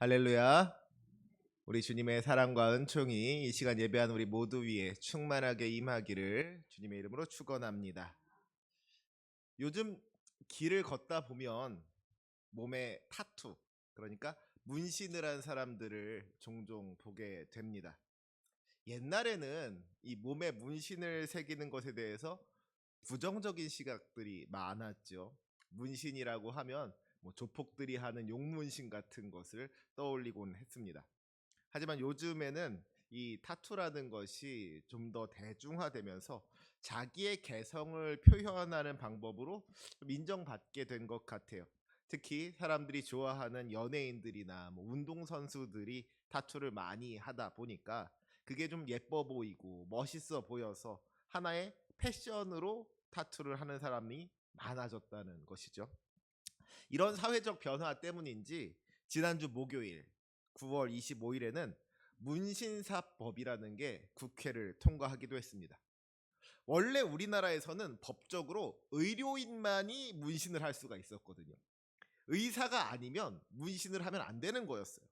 할렐루야. 우리 주님의 사랑과 은총이 이 시간 예배한 우리 모두 위에 충만하게 임하기를 주님의 이름으로 축원합니다. 요즘 길을 걷다 보면 몸에 타투, 그러니까 문신을 한 사람들을 종종 보게 됩니다. 옛날에는 이 몸에 문신을 새기는 것에 대해서 부정적인 시각들이 많았죠. 문신이라고 하면 뭐 조폭들이 하는 용문신 같은 것을 떠올리곤 했습니다. 하지만 요즘에는 이 타투라는 것이 좀 더 대중화되면서 자기의 개성을 표현하는 방법으로 좀 인정받게 된 것 같아요. 특히 사람들이 좋아하는 연예인들이나 뭐 운동선수들이 타투를 많이 하다 보니까 그게 좀 예뻐 보이고 멋있어 보여서 하나의 패션으로 타투를 하는 사람이 많아졌다는 것이죠. 이런 사회적 변화 때문인지 지난주 목요일 9월 25일에는 문신사법이라는 게 국회를 통과하기도 했습니다. 원래 우리나라에서는 법적으로 의료인만이 문신을 할 수가 있었거든요. 의사가 아니면 문신을 하면 안 되는 거였어요.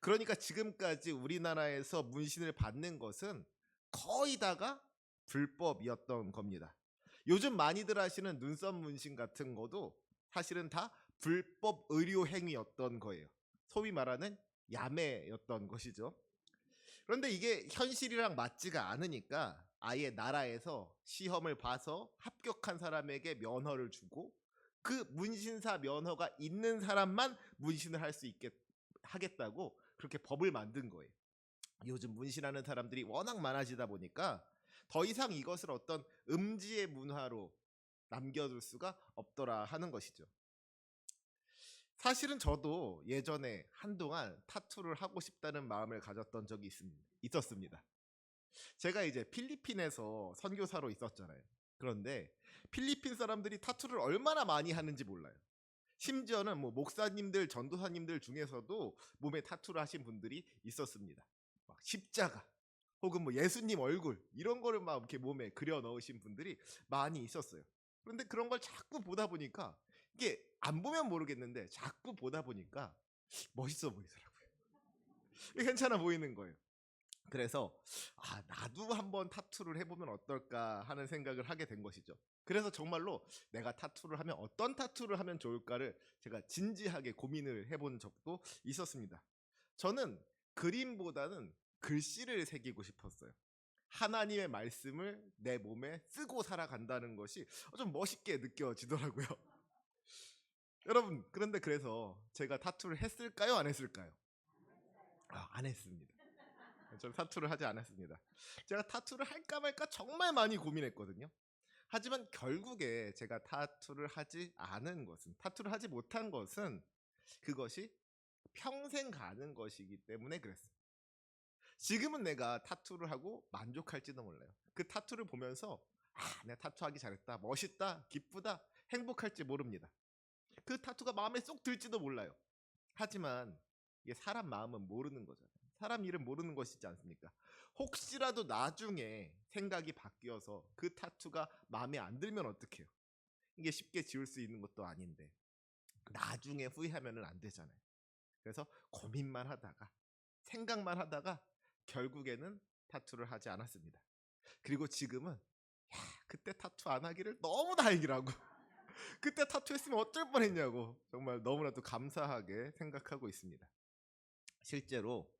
그러니까 지금까지 우리나라에서 문신을 받는 것은 거의 다가 불법이었던 겁니다. 요즘 많이들 하시는 눈썹 문신 같은 것도 사실은 다 불법 의료 행위였던 거예요. 소위 말하는 야매였던 것이죠. 그런데 이게 현실이랑 맞지가 않으니까 아예 나라에서 시험을 봐서 합격한 사람에게 면허를 주고 그 문신사 면허가 있는 사람만 문신을 할 수 있게 하겠다고 그렇게 법을 만든 거예요. 요즘 문신하는 사람들이 워낙 많아지다 보니까 더 이상 이것을 어떤 음지의 문화로 남겨둘 수가 없더라 하는 것이죠. 사실은 저도 예전에 한동안 타투를 하고 싶다는 마음을 가졌던 적이 있습니다. 있었습니다. 제가 이제 필리핀에서 선교사로 있었잖아요. 그런데 필리핀 사람들이 타투를 얼마나 많이 하는지 몰라요. 심지어는 뭐 목사님들, 전도사님들 중에서도 몸에 타투를 하신 분들이 있었습니다. 막 십자가 혹은 뭐 예수님 얼굴 이런 거를 막 이렇게 몸에 그려 넣으신 분들이 많이 있었어요. 그런데 그런 걸 자꾸 보다 보니까 이게 안 보면 모르겠는데 자꾸 보다 보니까 멋있어 보이더라고요. 괜찮아 보이는 거예요. 그래서 아 나도 한번 타투를 해보면 어떨까 하는 생각을 하게 된 것이죠. 그래서 정말로 내가 타투를 하면 어떤 타투를 하면 좋을까를 제가 진지하게 고민을 해본 적도 있었습니다. 저는 그림보다는 글씨를 새기고 싶었어요. 하나님의 말씀을 내 몸에 쓰고 살아간다는 것이 좀 멋있게 느껴지더라고요. 여러분, 그런데 그래서 제가 타투를 했을까요? 안 했을까요? 아, 안 했습니다. 저는 타투를 하지 않았습니다. 제가 타투를 할까 말까 정말 많이 고민했거든요. 하지만 결국에 제가 타투를 하지 않은 것은, 타투를 하지 못한 것은 그것이 평생 가는 것이기 때문에 그랬어요. 지금은 내가 타투를 하고 만족할지도 몰라요. 그 타투를 보면서 아, 내가 타투하기 잘했다, 멋있다, 기쁘다, 행복할지 모릅니다. 그 타투가 마음에 쏙 들지도 몰라요. 하지만 이게 사람 마음은 모르는 거잖아요. 사람 일은 모르는 것이지 않습니까? 혹시라도 나중에 생각이 바뀌어서 그 타투가 마음에 안 들면 어떡해요? 이게 쉽게 지울 수 있는 것도 아닌데 나중에 후회하면은 안 되잖아요. 그래서 고민만 하다가 생각만 하다가 결국에는 타투를 하지 않았습니다. 그리고 지금은 야, 그때 타투 안 하기를 너무 다행이라고. 그때 타투 했으면 어쩔 뻔했냐고 정말 너무나도 감사하게 생각하고 있습니다. 실제로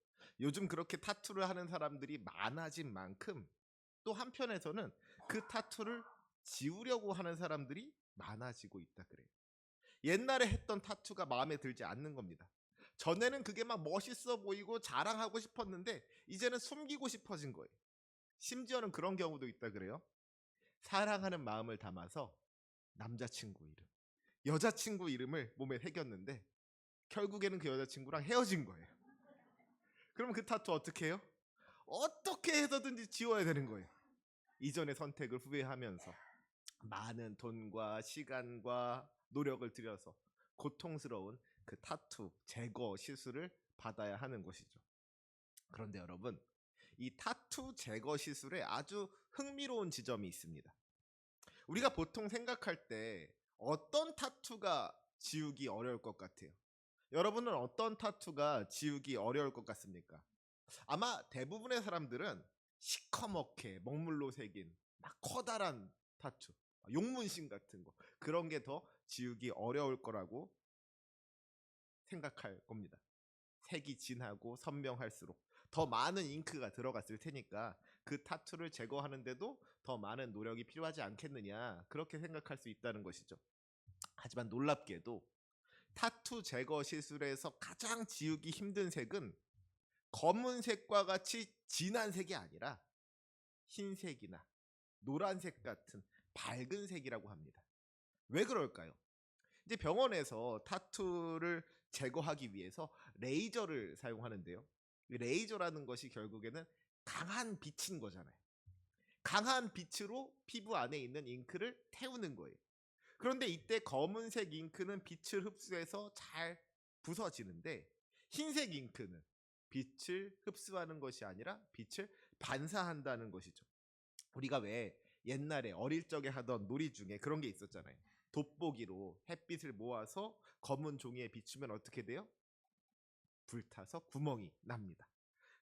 요즘 그렇게 타투를 하는 사람들이 많아진 만큼 또 한편에서는 그 타투를 지우려고 하는 사람들이 많아지고 있다 그래요. 옛날에 했던 타투가 마음에 들지 않는 겁니다. 전에는 그게 막 멋있어 보이고 자랑하고 싶었는데 이제는 숨기고 싶어진 거예요. 심지어는 그런 경우도 있다 그래요. 사랑하는 마음을 담아서 남자친구 이름, 여자친구 이름을 몸에 새겼는데 결국에는 그 여자친구랑 헤어진 거예요. 그러면 그 타투 어떻게 해요? 어떻게 해서든지 지워야 되는 거예요. 이전의 선택을 후회하면서 많은 돈과 시간과 노력을 들여서 고통스러운 그 타투 제거 시술을 받아야 하는 것이죠. 그런데 여러분, 이 타투 제거 시술에 아주 흥미로운 지점이 있습니다. 우리가 보통 생각할 때 어떤 타투가 지우기 어려울 것 같아요? 여러분은 어떤 타투가 지우기 어려울 것 같습니까? 아마 대부분의 사람들은 시커멓게 먹물로 새긴 막 커다란 타투, 용문신 같은 거 그런 게 더 지우기 어려울 거라고 생각할 겁니다. 색이 진하고 선명할수록 더 많은 잉크가 들어갔을 테니까 그 타투를 제거하는데도 더 많은 노력이 필요하지 않겠느냐 그렇게 생각할 수 있다는 것이죠. 하지만 놀랍게도 타투 제거 시술에서 가장 지우기 힘든 색은 검은색과 같이 진한 색이 아니라 흰색이나 노란색 같은 밝은 색이라고 합니다. 왜 그럴까요? 이제 병원에서 타투를 제거하기 위해서 레이저를 사용하는데요. 이 레이저라는 것이 결국에는 강한 빛인 거잖아요. 강한 빛으로 피부 안에 있는 잉크를 태우는 거예요. 그런데 이때 검은색 잉크는 빛을 흡수해서 잘 부서지는데 흰색 잉크는 빛을 흡수하는 것이 아니라 빛을 반사한다는 것이죠. 우리가 왜 옛날에 어릴 적에 하던 놀이 중에 그런 게 있었잖아요. 돋보기로 햇빛을 모아서 검은 종이에 비추면 어떻게 돼요? 불타서 구멍이 납니다.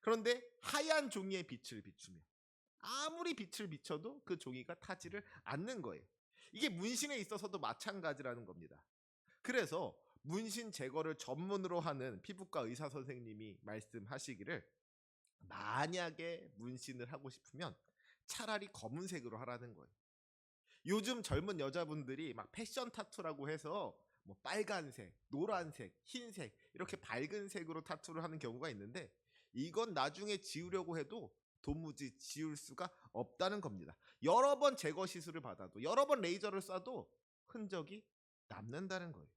그런데 하얀 종이에 빛을 비추면 아무리 빛을 비춰도 그 종이가 타지를 않는 거예요. 이게 문신에 있어서도 마찬가지라는 겁니다. 그래서 문신 제거를 전문으로 하는 피부과 의사 선생님이 말씀하시기를 만약에 문신을 하고 싶으면 차라리 검은색으로 하라는 거예요. 요즘 젊은 여자분들이 막 패션 타투라고 해서 뭐 빨간색, 노란색, 흰색 이렇게 밝은 색으로 타투를 하는 경우가 있는데 이건 나중에 지우려고 해도 도무지 지울 수가 없다는 겁니다. 여러 번 제거 시술을 받아도 여러 번 레이저를 쏴도 흔적이 남는다는 거예요.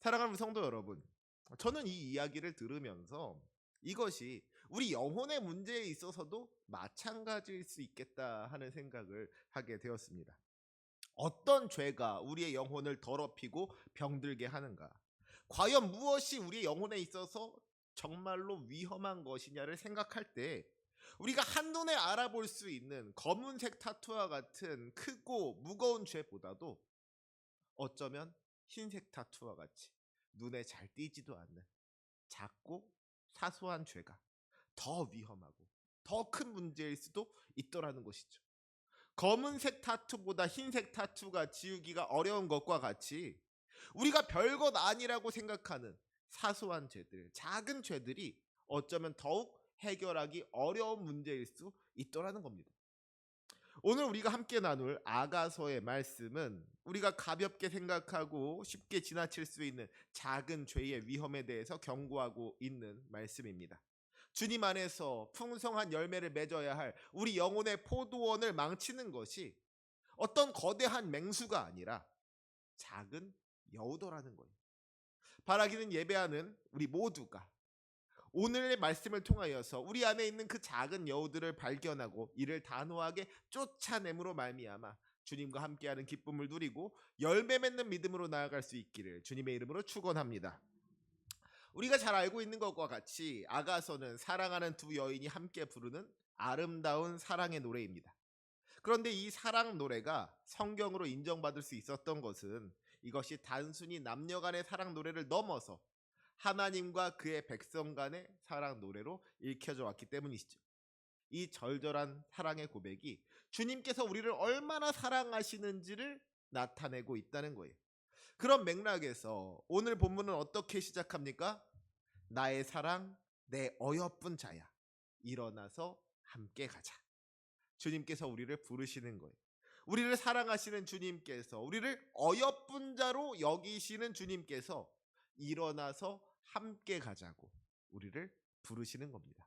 사랑하는 성도 여러분, 저는 이 이야기를 들으면서 이것이 우리 영혼의 문제에 있어서도 마찬가지일 수 있겠다 하는 생각을 하게 되었습니다. 어떤 죄가 우리의 영혼을 더럽히고 병들게 하는가? 과연 무엇이 우리의 영혼에 있어서 정말로 위험한 것이냐를 생각할 때 우리가 한눈에 알아볼 수 있는 검은색 타투와 같은 크고 무거운 죄보다도 어쩌면 흰색 타투와 같이 눈에 잘 띄지도 않는 작고 사소한 죄가 더 위험하고 더 큰 문제일 수도 있더라는 것이죠. 검은색 타투보다 흰색 타투가 지우기가 어려운 것과 같이 우리가 별것 아니라고 생각하는 사소한 죄들, 작은 죄들이 어쩌면 더욱 해결하기 어려운 문제일 수 있더라는 겁니다. 오늘 우리가 함께 나눌 아가서의 말씀은 우리가 가볍게 생각하고 쉽게 지나칠 수 있는 작은 죄의 위험에 대해서 경고하고 있는 말씀입니다. 주님 안에서 풍성한 열매를 맺어야 할 우리 영혼의 포도원을 망치는 것이 어떤 거대한 맹수가 아니라 작은 여우도라는 거예요. 바라기는 예배하는 우리 모두가 오늘의 말씀을 통하여서 우리 안에 있는 그 작은 여우들을 발견하고 이를 단호하게 쫓아냄으로 말미암아 주님과 함께하는 기쁨을 누리고 열매 맺는 믿음으로 나아갈 수 있기를 주님의 이름으로 축원합니다. 우리가 잘 알고 있는 것과 같이 아가서는 사랑하는 두 여인이 함께 부르는 아름다운 사랑의 노래입니다. 그런데 이 사랑 노래가 성경으로 인정받을 수 있었던 것은 이것이 단순히 남녀 간의 사랑 노래를 넘어서 하나님과 그의 백성 간의 사랑 노래로 읽혀져 왔기 때문이시죠. 이 절절한 사랑의 고백이 주님께서 우리를 얼마나 사랑하시는지를 나타내고 있다는 거예요. 그런 맥락에서 오늘 본문은 어떻게 시작합니까? 나의 사랑, 내 어여쁜 자야. 일어나서 함께 가자. 주님께서 우리를 부르시는 거예요. 우리를 사랑하시는 주님께서 우리를 어여쁜 자로 여기시는 주님께서 일어나서 함께 가자고 우리를 부르시는 겁니다.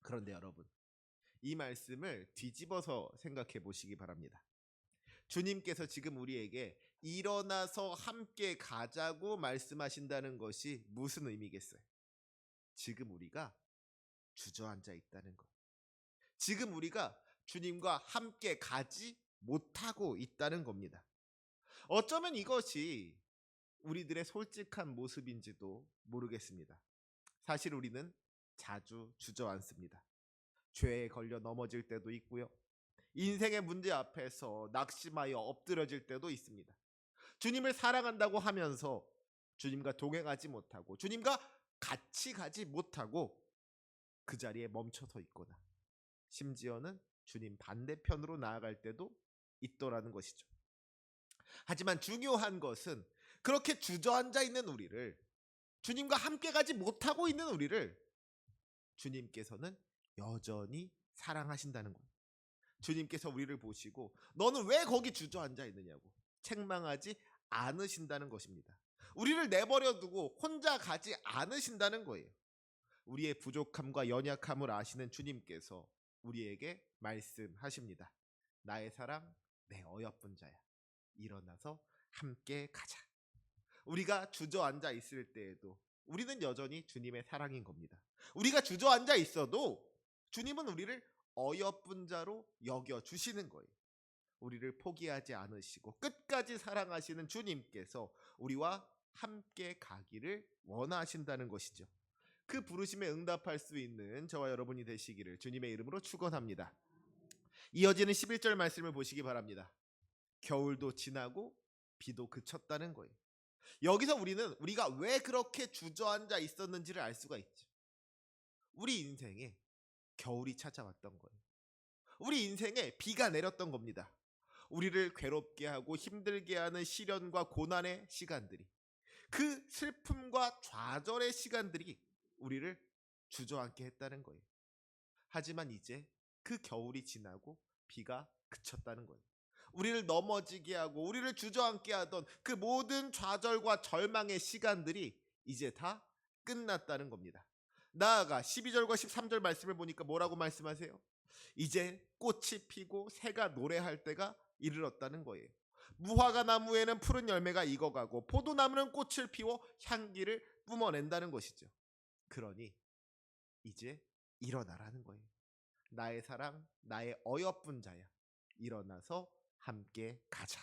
그런데 여러분, 이 말씀을 뒤집어서 생각해 보시기 바랍니다. 주님께서 지금 우리에게 일어나서 함께 가자고 말씀하신다는 것이 무슨 의미겠어요? 지금 우리가 주저앉아 있다는 것. 지금 우리가 주님과 함께 가지 못하고 있다는 겁니다. 어쩌면 이것이 우리들의 솔직한 모습인지도 모르겠습니다. 사실 우리는 자주 주저앉습니다. 죄에 걸려 넘어질 때도 있고요. 인생의 문제 앞에서 낙심하여 엎드려질 때도 있습니다. 주님을 사랑한다고 하면서 주님과 동행하지 못하고 주님과 같이 가지 못하고 그 자리에 멈춰서 있거나 심지어는 주님 반대편으로 나아갈 때도 있더라는 것이죠. 하지만 중요한 것은 그렇게 주저앉아 있는 우리를 주님과 함께 가지 못하고 있는 우리를 주님께서는 여전히 사랑하신다는 거예요. 주님께서 우리를 보시고 너는 왜 거기 주저앉아 있느냐고 책망하지 않으신다는 것입니다. 우리를 내버려 두고 혼자 가지 않으신다는 거예요. 우리의 부족함과 연약함을 아시는 주님께서 우리에게 말씀하십니다. 나의 사랑, 내 어여쁜 자야. 일어나서 함께 가자. 우리가 주저앉아 있을 때에도 우리는 여전히 주님의 사랑인 겁니다. 우리가 주저앉아 있어도 주님은 우리를 어여쁜 자로 여겨 주시는 거예요. 우리를 포기하지 않으시고 끝까지 사랑하시는 주님께서 우리와 함께 가기를 원하신다는 것이죠. 그 부르심에 응답할 수 있는 저와 여러분이 되시기를 주님의 이름으로 축원합니다. 이어지는 11절 말씀을 보시기 바랍니다. 겨울도 지나고 비도 그쳤다는 거예요. 여기서 우리는 우리가 왜 그렇게 주저앉아 있었는지를 알 수가 있죠. 우리 인생에 겨울이 찾아왔던 거예요. 우리 인생에 비가 내렸던 겁니다. 우리를 괴롭게 하고 힘들게 하는 시련과 고난의 시간들이 그 슬픔과 좌절의 시간들이 우리를 주저앉게 했다는 거예요. 하지만 이제 그 겨울이 지나고 비가 그쳤다는 거예요. 우리를 넘어지게 하고 우리를 주저앉게 하던 그 모든 좌절과 절망의 시간들이 이제 다 끝났다는 겁니다. 나아가 12절과 13절 말씀을 보니까 뭐라고 말씀하세요? 이제 꽃이 피고 새가 노래할 때가 이르렀다는 거예요. 무화과 나무에는 푸른 열매가 익어가고 포도나무는 꽃을 피워 향기를 뿜어낸다는 것이죠. 그러니 이제 일어나라는 거예요. 나의 사랑, 나의 어여쁜 자야. 일어나서 함께 가자.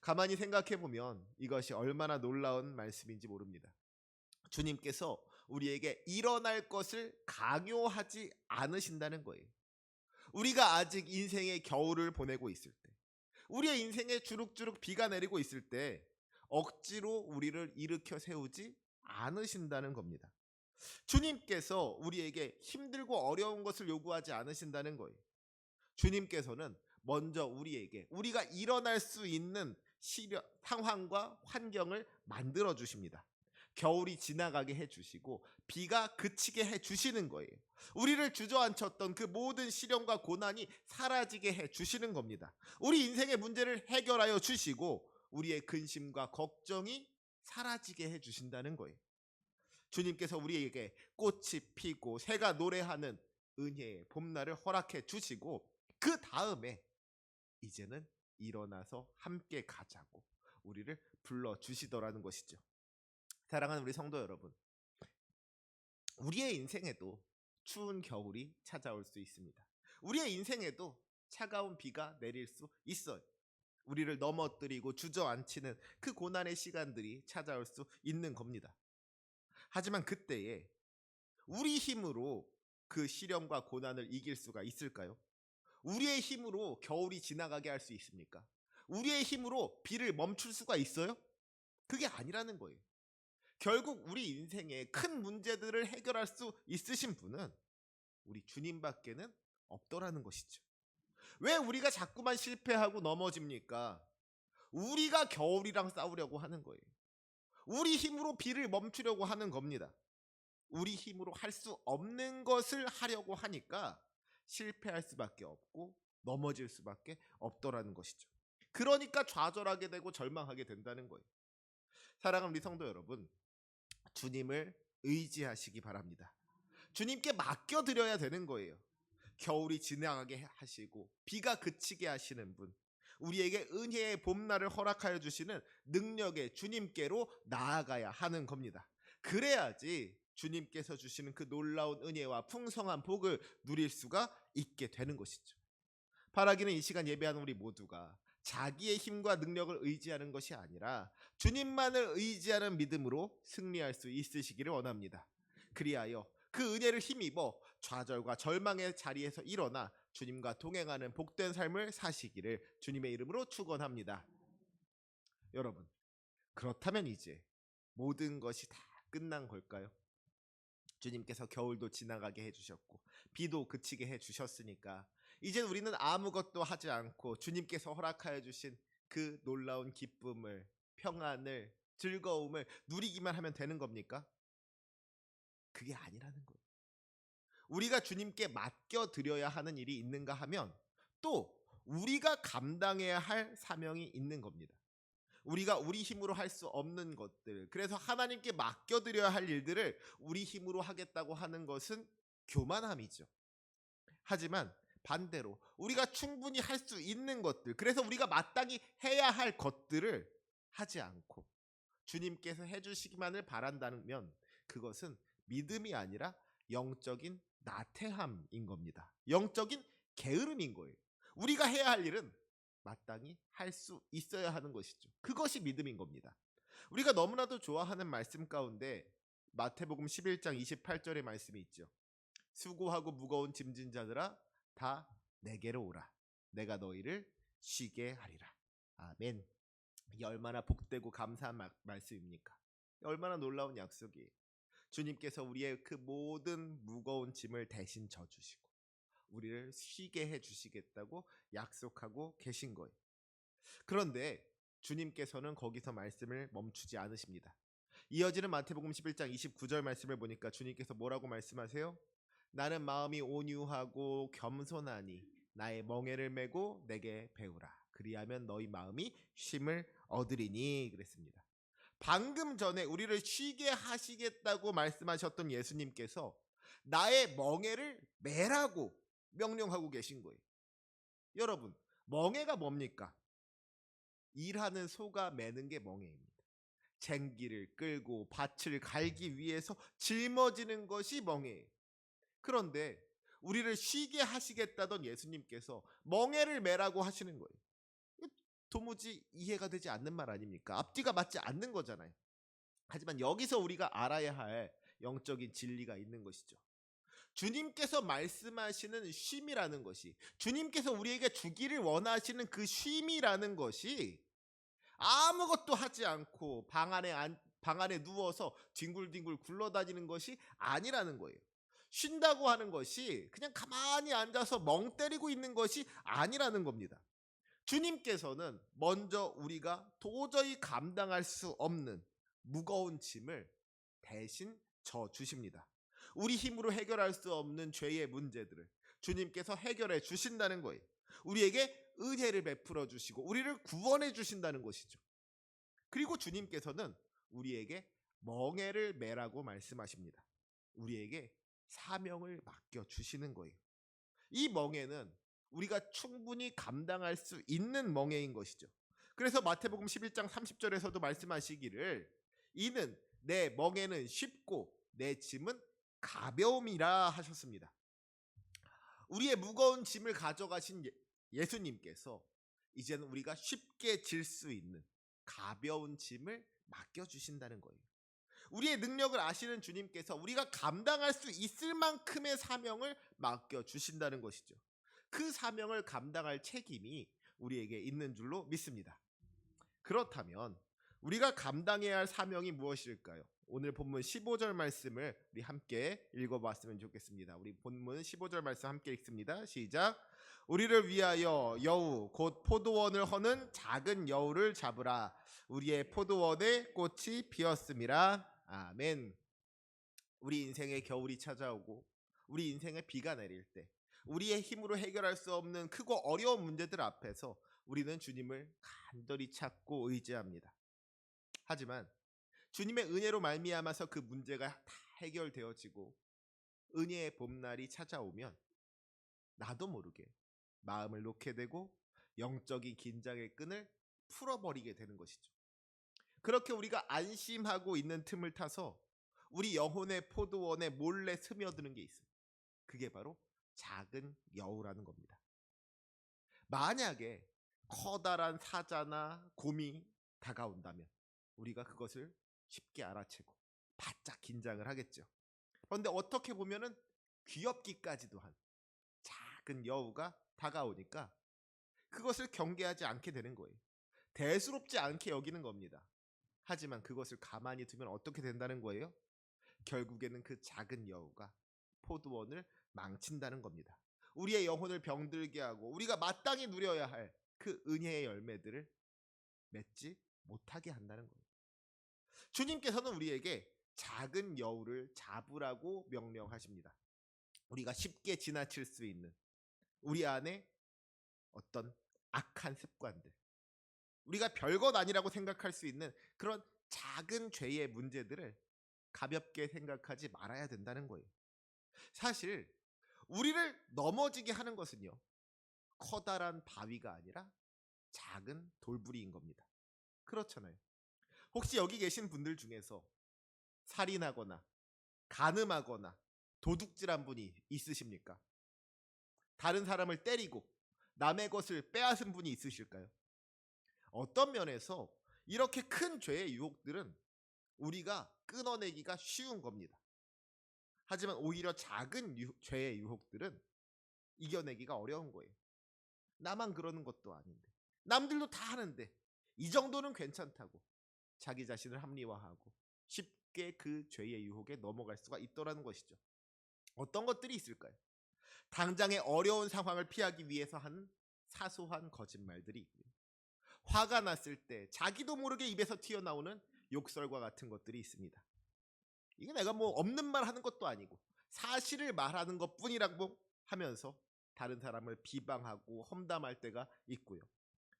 가만히 생각해 보면 이것이 얼마나 놀라운 말씀인지 모릅니다. 주님께서 우리에게 일어날 것을 강요하지 않으신다는 거예요. 우리가 아직 인생의 겨울을 보내고 있을 때, 우리의 인생에 주룩주룩 비가 내리고 있을 때, 억지로 우리를 일으켜 세우지 않으신다는 겁니다. 주님께서 우리에게 힘들고 어려운 것을 요구하지 않으신다는 거예요. 주님께서는 먼저 우리에게 우리가 일어날 수 있는 시련, 상황과 환경을 만들어 주십니다. 겨울이 지나가게 해 주시고 비가 그치게 해 주시는 거예요. 우리를 주저앉혔던 그 모든 시련과 고난이 사라지게 해 주시는 겁니다. 우리 인생의 문제를 해결하여 주시고 우리의 근심과 걱정이 사라지게 해 주신다는 거예요. 주님께서 우리에게 꽃이 피고 새가 노래하는 은혜의 봄날을 허락해 주시고 그 다음에 이제는 일어나서 함께 가자고 우리를 불러 주시더라는 것이죠. 사랑하는 우리 성도 여러분. 우리의 인생에도 추운 겨울이 찾아올 수 있습니다. 우리의 인생에도 차가운 비가 내릴 수 있어요. 우리를 넘어뜨리고 주저앉히는 그 고난의 시간들이 찾아올 수 있는 겁니다. 하지만 그때에 우리 힘으로 그 시련과 고난을 이길 수가 있을까요? 우리의 힘으로 겨울이 지나가게 할 수 있습니까? 우리의 힘으로 비를 멈출 수가 있어요? 그게 아니라는 거예요. 결국 우리 인생에 큰 문제들을 해결할 수 있으신 분은 우리 주님밖에는 없더라는 것이죠. 왜 우리가 자꾸만 실패하고 넘어집니까? 우리가 겨울이랑 싸우려고 하는 거예요. 우리 힘으로 비를 멈추려고 하는 겁니다. 우리 힘으로 할 수 없는 것을 하려고 하니까 실패할 수밖에 없고 넘어질 수밖에 없더라는 것이죠. 그러니까 좌절하게 되고 절망하게 된다는 거예요. 사랑하는 우리 성도 여러분, 주님을 의지하시기 바랍니다. 주님께 맡겨드려야 되는 거예요. 겨울이 지나가게 하시고 비가 그치게 하시는 분, 우리에게 은혜의 봄날을 허락하여 주시는 능력의 주님께로 나아가야 하는 겁니다. 그래야지 주님께서 주시는 그 놀라운 은혜와 풍성한 복을 누릴 수가 있게 되는 것이죠. 바라기는 이 시간 예배하는 우리 모두가 자기의 힘과 능력을 의지하는 것이 아니라 주님만을 의지하는 믿음으로 승리할 수 있으시기를 원합니다. 그리하여 그 은혜를 힘입어 좌절과 절망의 자리에서 일어나 주님과 동행하는 복된 삶을 사시기를 주님의 이름으로 축원합니다. 여러분, 그렇다면 이제 모든 것이 다 끝난 걸까요? 주님께서 겨울도 지나가게 해주셨고 비도 그치게 해주셨으니까 이제 우리는 아무것도 하지 않고 주님께서 허락하여 주신 그 놀라운 기쁨을 평안을 즐거움을 누리기만 하면 되는 겁니까? 그게 아니라는 거예요. 우리가 주님께 맡겨 드려야 하는 일이 있는가 하면 또 우리가 감당해야 할 사명이 있는 겁니다. 우리가 우리 힘으로 할 수 없는 것들. 그래서 하나님께 맡겨 드려야 할 일들을 우리 힘으로 하겠다고 하는 것은 교만함이죠. 하지만 반대로 우리가 충분히 할 수 있는 것들. 그래서 우리가 마땅히 해야 할 것들을 하지 않고 주님께서 해 주시기만을 바란다면 그것은 믿음이 아니라 영적인 나태함인 겁니다. 영적인 게으름인 거예요. 우리가 해야 할 일은 마땅히 할 수 있어야 하는 것이죠. 그것이 믿음인 겁니다. 우리가 너무나도 좋아하는 말씀 가운데 마태복음 11장 28절의 말씀이 있죠. 수고하고 무거운 짐진 자들아 다 내게로 오라. 내가 너희를 쉬게 하리라. 아멘. 얼마나 복되고 감사한 마- 말씀입니까? 얼마나 놀라운 약속이에요. 주님께서 우리의 그 모든 무거운 짐을 대신 져주시고 우리를 쉬게 해주시겠다고 약속하고 계신 거예요. 그런데 주님께서는 거기서 말씀을 멈추지 않으십니다. 이어지는 마태복음 11장 29절 말씀을 보니까 주님께서 뭐라고 말씀하세요? 나는 마음이 온유하고 겸손하니 나의 멍에를 메고 내게 배우라. 그리하면 너희 마음이 쉼을 얻으리니 그랬습니다. 방금 전에 우리를 쉬게 하시겠다고 말씀하셨던 예수님께서 나의 멍에를 매라고 명령하고 계신 거예요. 여러분, 멍에가 뭡니까? 일하는 소가 매는 게 멍에입니다. 쟁기를 끌고 밭을 갈기 위해서 짊어지는 것이 멍에예요. 그런데 우리를 쉬게 하시겠다던 예수님께서 멍에를 매라고 하시는 거예요. 도무지 이해가 되지 않는 말 아닙니까? 앞뒤가 맞지 않는 거잖아요. 하지만 여기서 우리가 알아야 할 영적인 진리가 있는 것이죠. 주님께서 말씀하시는 쉼이라는 것이 주님께서 우리에게 주기를 원하시는 그 쉼이라는 것이 아무것도 하지 않고 방 안에 안, 방 안에 누워서 뒹굴뒹굴 굴러다니는 것이 아니라는 거예요. 쉰다고 하는 것이 그냥 가만히 앉아서 멍 때리고 있는 것이 아니라는 겁니다. 주님께서는 먼저 우리가 도저히 감당할 수 없는 무거운 짐을 대신 져 주십니다. 우리 힘으로 해결할 수 없는 죄의 문제들을 주님께서 해결해 주신다는 거예요. 우리에게 은혜를 베풀어 주시고 우리를 구원해 주신다는 것이죠. 그리고 주님께서는 우리에게 멍에를 매라고 말씀하십니다. 우리에게 사명을 맡겨 주시는 거예요. 이 멍에는 우리가 충분히 감당할 수 있는 멍에인 것이죠. 그래서 마태복음 11장 30절에서도 말씀하시기를 이는 내 멍에는 쉽고 내 짐은 가벼움이라 하셨습니다. 우리의 무거운 짐을 가져가신 예- 예수님께서 이제는 우리가 쉽게 질 수 있는 가벼운 짐을 맡겨 주신다는 거예요. 우리의 능력을 아시는 주님께서 우리가 감당할 수 있을 만큼의 사명을 맡겨 주신다는 것이죠. 그 사명을 감당할 책임이 우리에게 있는 줄로 믿습니다. 그렇다면 우리가 감당해야 할 사명이 무엇일까요? 오늘 본문 15절 말씀을 우리 함께 읽어봤으면 좋겠습니다. 우리 본문 15절 말씀 함께 읽습니다. 시작. 우리를 위하여 여우 곧 포도원을 허는 작은 여우를 잡으라. 우리의 포도원에 꽃이 피었음이라. 아멘. 우리 인생에 겨울이 찾아오고 우리 인생에 비가 내릴 때 우리의 힘으로 해결할 수 없는 크고 어려운 문제들 앞에서 우리는 주님을 간절히 찾고 의지합니다. 하지만 주님의 은혜로 말미암아서 그 문제가 다 해결되어지고 은혜의 봄날이 찾아오면 나도 모르게 마음을 놓게 되고 영적인 긴장의 끈을 풀어버리게 되는 것이죠. 그렇게 우리가 안심하고 있는 틈을 타서 우리 영혼의 포도원에 몰래 스며드는 게 있어요. 그게 바로 작은 여우라는 겁니다. 만약에 커다란 사자나 곰이 다가온다면 우리가 그것을 쉽게 알아채고 바짝 긴장을 하겠죠. 그런데 어떻게 보면은 귀엽기까지도 한 작은 여우가 다가오니까 그것을 경계하지 않게 되는 거예요. 대수롭지 않게 여기는 겁니다. 하지만 그것을 가만히 두면 어떻게 된다는 거예요? 결국에는 그 작은 여우가 포도원을 망친다는 겁니다. 우리의 영혼을 병들게 하고 우리가 마땅히 누려야 할 그 은혜의 열매들을 맺지 못하게 한다는 거예요. 주님께서는 우리에게 작은 여우를 잡으라고 명령하십니다. 우리가 쉽게 지나칠 수 있는 우리 안에 어떤 악한 습관들, 우리가 별것 아니라고 생각할 수 있는 그런 작은 죄의 문제들을 가볍게 생각하지 말아야 된다는 거예요. 사실 우리를 넘어지게 하는 것은요. 커다란 바위가 아니라 작은 돌부리인 겁니다. 그렇잖아요. 혹시 여기 계신 분들 중에서 살인하거나 간음하거나 도둑질한 분이 있으십니까? 다른 사람을 때리고 남의 것을 빼앗은 분이 있으실까요? 어떤 면에서 이렇게 큰 죄의 유혹들은 우리가 끊어내기가 쉬운 겁니다. 하지만 오히려 작은 유- 죄의 유혹들은 이겨내기가 어려운 거예요. 나만 그러는 것도 아닌데. 남들도 다 하는데. 이 정도는 괜찮다고. 자기 자신을 합리화하고 쉽게 그 죄의 유혹에 넘어갈 수가 있더라는 것이죠. 어떤 것들이 있을까요? 당장의 어려운 상황을 피하기 위해서 하는 사소한 거짓말들이 있고요. 화가 났을 때 자기도 모르게 입에서 튀어나오는 욕설과 같은 것들이 있습니다. 이게 내가 뭐 없는 말 하는 것도 아니고 사실을 말하는 것 뿐이라고 하면서 다른 사람을 비방하고 험담할 때가 있고요.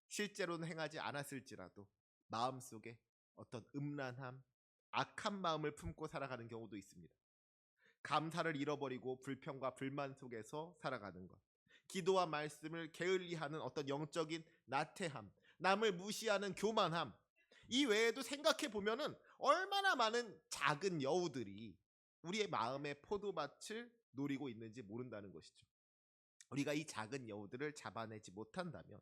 실제로는 행하지 않았을지라도 마음속에 어떤 음란함, 악한 마음을 품고 살아가는 경우도 있습니다. 감사를 잃어버리고 불평과 불만 속에서 살아가는 것. 기도와 말씀을 게을리하는 어떤 영적인 나태함, 남을 무시하는 교만함. 이 외에도 생각해 보면은 얼마나 많은 작은 여우들이 우리의 마음의 포도밭을 노리고 있는지 모른다는 것이죠. 우리가 이 작은 여우들을 잡아내지 못한다면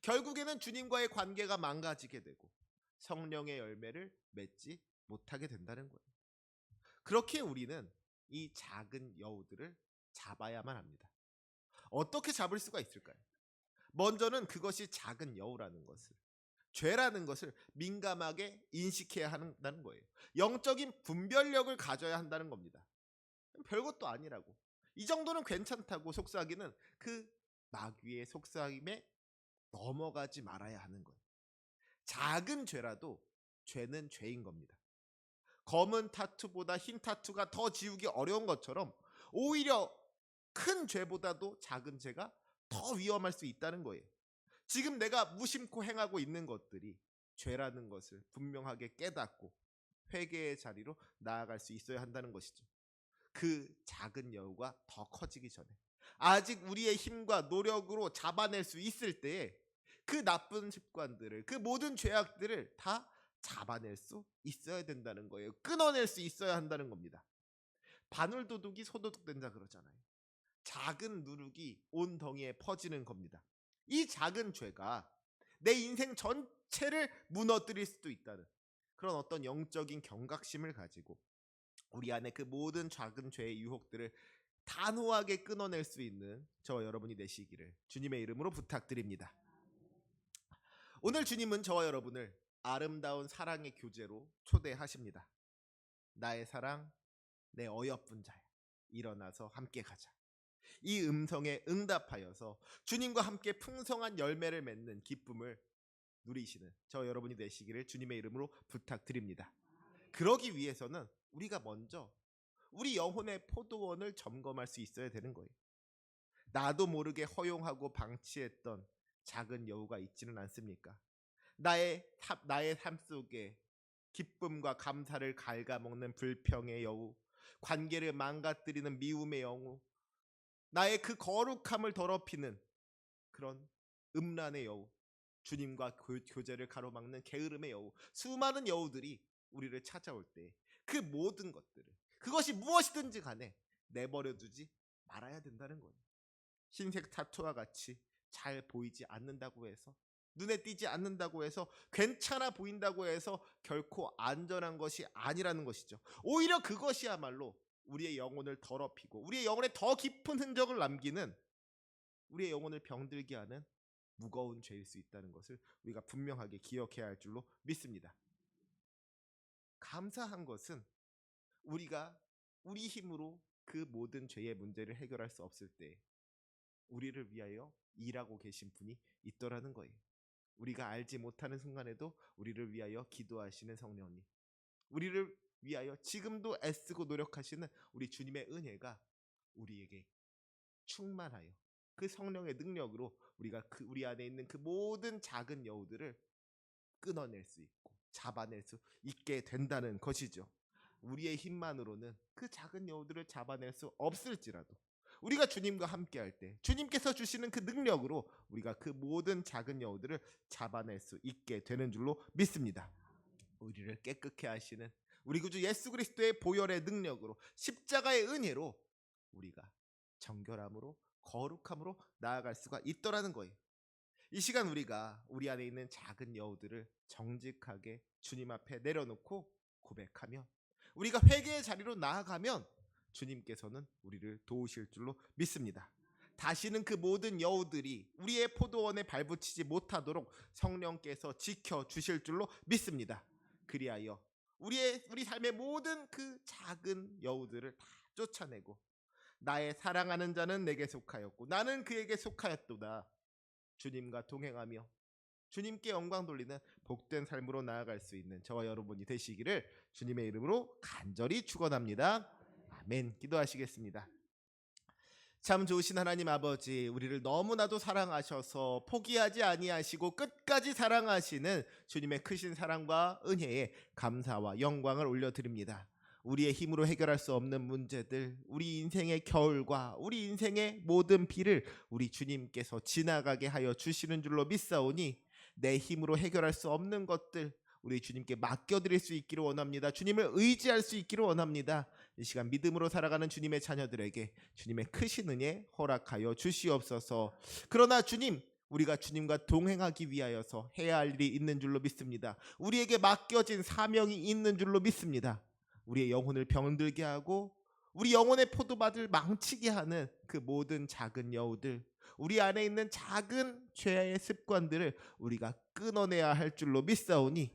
결국에는 주님과의 관계가 망가지게 되고 성령의 열매를 맺지 못하게 된다는 거예요. 그렇게 우리는 이 작은 여우들을 잡아야만 합니다. 어떻게 잡을 수가 있을까요? 먼저는 그것이 작은 여우라는 것을 죄라는 것을 민감하게 인식해야 한다는 거예요. 영적인 분별력을 가져야 한다는 겁니다. 별것도 아니라고. 이 정도는 괜찮다고 속삭이는 그 마귀의 속삭임에 넘어가지 말아야 하는 거예요. 작은 죄라도 죄는 죄인 겁니다. 검은 타투보다 흰 타투가 더 지우기 어려운 것처럼 오히려 큰 죄보다도 작은 죄가 더 위험할 수 있다는 거예요. 지금 내가 무심코 행하고 있는 것들이 죄라는 것을 분명하게 깨닫고 회개의 자리로 나아갈 수 있어야 한다는 것이죠. 그 작은 여우가 더 커지기 전에 아직 우리의 힘과 노력으로 잡아낼 수 있을 때에 그 나쁜 습관들을 그 모든 죄악들을 다 잡아낼 수 있어야 된다는 거예요. 끊어낼 수 있어야 한다는 겁니다. 바늘도둑이 소도둑된다 그러잖아요. 작은 누룩이 온 덩이에 퍼지는 겁니다. 이 작은 죄가 내 인생 전체를 무너뜨릴 수도 있다는 그런 어떤 영적인 경각심을 가지고 우리 안에 그 모든 작은 죄의 유혹들을 단호하게 끊어낼 수 있는 저와 여러분이 되시기를 주님의 이름으로 부탁드립니다. 오늘 주님은 저와 여러분을 아름다운 사랑의 교제로 초대하십니다. 나의 사랑, 내 어여쁜 자야. 일어나서 함께 가자. 이 음성에 응답하여서 주님과 함께 풍성한 열매를 맺는 기쁨을 누리시는 저 여러분이 되시기를 주님의 이름으로 부탁드립니다. 그러기 위해서는 우리가 먼저 우리 영혼의 포도원을 점검할 수 있어야 되는 거예요. 나도 모르게 허용하고 방치했던 작은 여우가 있지는 않습니까? 나의 사- 나의 삶 속에 기쁨과 감사를 갉아먹는 불평의 여우, 관계를 망가뜨리는 미움의 여우, 나의 그 거룩함을 더럽히는 그런 음란의 여우, 주님과 교- 교제를 가로막는 게으름의 여우, 수많은 여우들이 우리를 찾아올 때 그 모든 것들을 그것이 무엇이든지 간에 내버려 두지 말아야 된다는 거예요. 흰색 타투와 같이 잘 보이지 않는다고 해서 눈에 띄지 않는다고 해서 괜찮아 보인다고 해서 결코 안전한 것이 아니라는 것이죠. 오히려 그것이야말로 우리의 영혼을 더럽히고 우리의 영혼에 더 깊은 흔적을 남기는 우리의 영혼을 병들게 하는 무거운 죄일 수 있다는 것을 우리가 분명하게 기억해야 할 줄로 믿습니다. 감사한 것은 우리가 우리 힘으로 그 모든 죄의 문제를 해결할 수 없을 때 우리를 위하여 일하고 계신 분이 있더라는 거예요. 우리가 알지 못하는 순간에도 우리를 위하여 기도하시는 성령님. 우리를 위하여 지금도 애쓰고 노력하시는 우리 주님의 은혜가 우리에게 충만하여 그 성령의 능력으로 우리가 그 우리 안에 있는 그 모든 작은 여우들을 끊어낼 수 있고 잡아낼 수 있게 된다는 것이죠. 우리의 힘만으로는 그 작은 여우들을 잡아낼 수 없을지라도 우리가 주님과 함께 할 때 주님께서 주시는 그 능력으로 우리가 그 모든 작은 여우들을 잡아낼 수 있게 되는 줄로 믿습니다. 우리를 깨끗게 하시는 우리 구주 예수 그리스도의 보혈의 능력으로 십자가의 은혜로 우리가 정결함으로 거룩함으로 나아갈 수가 있더라는 거예요. 이 시간 우리가 우리 안에 있는 작은 여우들을 정직하게 주님 앞에 내려놓고 고백하면 우리가 회개의 자리로 나아가면 주님께서는 우리를 도우실 줄로 믿습니다. 다시는 그 모든 여우들이 우리의 포도원에 발붙이지 못하도록 성령께서 지켜 주실 줄로 믿습니다. 그리하여 우리의 우리 삶의 모든 그 작은 여우들을 다 쫓아내고 나의 사랑하는 자는 내게 속하였고 나는 그에게 속하였도다. 주님과 동행하며 주님께 영광 돌리는 복된 삶으로 나아갈 수 있는 저와 여러분이 되시기를 주님의 이름으로 간절히 축원합니다. 아멘. 기도하시겠습니다. 참 좋으신 하나님 아버지, 우리를 너무나도 사랑하셔서 포기하지 아니하시고 끝까지 사랑하시는 주님의 크신 사랑과 은혜에 감사와 영광을 올려드립니다. 우리의 힘으로 해결할 수 없는 문제들, 우리 인생의 겨울과 우리 인생의 모든 비를 우리 주님께서 지나가게 하여 주시는 줄로 믿사오니 내 힘으로 해결할 수 없는 것들 우리 주님께 맡겨드릴 수 있기를 원합니다. 주님을 의지할 수 있기를 원합니다. 이 시간 믿음으로 살아가는 주님의 자녀들에게 주님의 크신 은혜 허락하여 주시옵소서. 그러나 주님, 우리가 주님과 동행하기 위하여서 해야 할 일이 있는 줄로 믿습니다. 우리에게 맡겨진 사명이 있는 줄로 믿습니다. 우리의 영혼을 병들게 하고 우리 영혼의 포도밭을 망치게 하는 그 모든 작은 여우들, 우리 안에 있는 작은 죄의 습관들을 우리가 끊어내야 할 줄로 믿사오니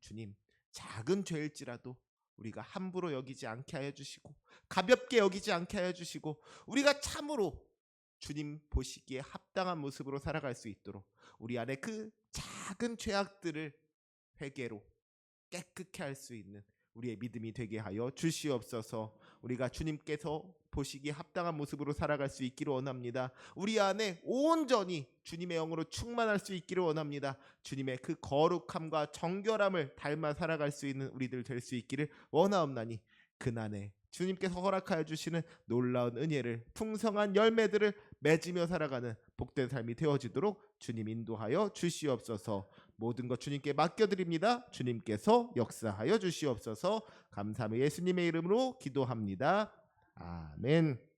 주님 작은 죄일지라도 우리가 함부로 여기지 않게 하여 주시고 가볍게 여기지 않게 하여 주시고 우리가 참으로 주님 보시기에 합당한 모습으로 살아갈 수 있도록 우리 안에 그 작은 죄악들을 회개로 깨끗게 할수 있는 우리의 믿음이 되게 하여 주시옵소서. 우리가 주님께서 보시기에 합당한 모습으로 살아갈 수 있기를 원합니다. 우리 안에 온전히 주님의 영으로 충만할 수 있기를 원합니다. 주님의 그 거룩함과 정결함을 닮아 살아갈 수 있는 우리들 될 수 있기를 원하옵나니 그날에 주님께서 허락하여 주시는 놀라운 은혜를 풍성한 열매들을 맺으며 살아가는 복된 삶이 되어지도록 주님 인도하여 주시옵소서. 모든 것 주님께 맡겨드립니다. 주님께서 역사하여 주시옵소서. 감사함의 예수님의 이름으로 기도합니다. 아멘.